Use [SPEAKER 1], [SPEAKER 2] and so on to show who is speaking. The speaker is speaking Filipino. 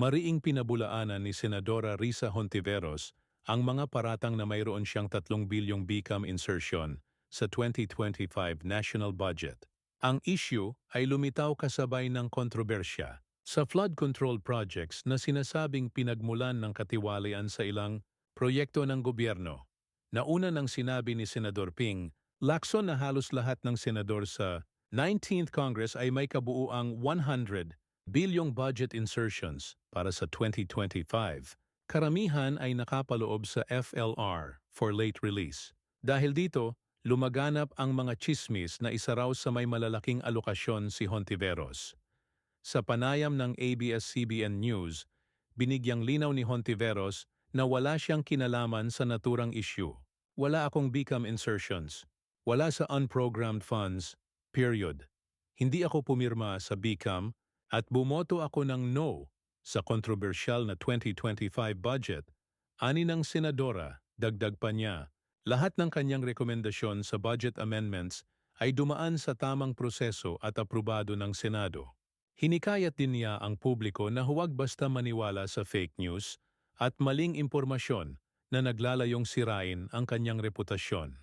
[SPEAKER 1] Mariing pinabulaanan ni Senadora Risa Hontiveros ang mga paratang na mayroon siyang 3 bilyong BICAM insertion sa 2025 national budget. Ang issue ay lumitaw kasabay ng kontrobersya sa flood control projects na sinasabing pinagmulan ng katiwalian sa ilang proyekto ng gobyerno. Nauna nang sinabi ni Senador Ping, lakson na halos lahat ng senador sa 19th Congress ay may kabuuang 100 bilyong budget insertions para sa 2025. Karamihan ay nakapaloob sa FLR for late release. Dahil dito, lumaganap ang mga chismis na isa raw sa may malalaking alokasyon si Hontiveros. Sa panayam ng ABS-CBN News, binigyang linaw ni Hontiveros na wala siyang kinalaman sa naturang issue. Wala akong BICAM insertions. Wala sa unprogrammed funds, period. Hindi ako pumirma sa BICAM at bumoto ako ng no sa kontrobersyal na 2025 budget. Ani ng senadora, dagdag pa niya, lahat ng kanyang rekomendasyon sa budget amendments ay dumaan sa tamang proseso at aprobado ng Senado. Hinikayat din niya ang publiko na huwag basta maniwala sa fake news at maling impormasyon na naglalayong sirain ang kanyang reputasyon.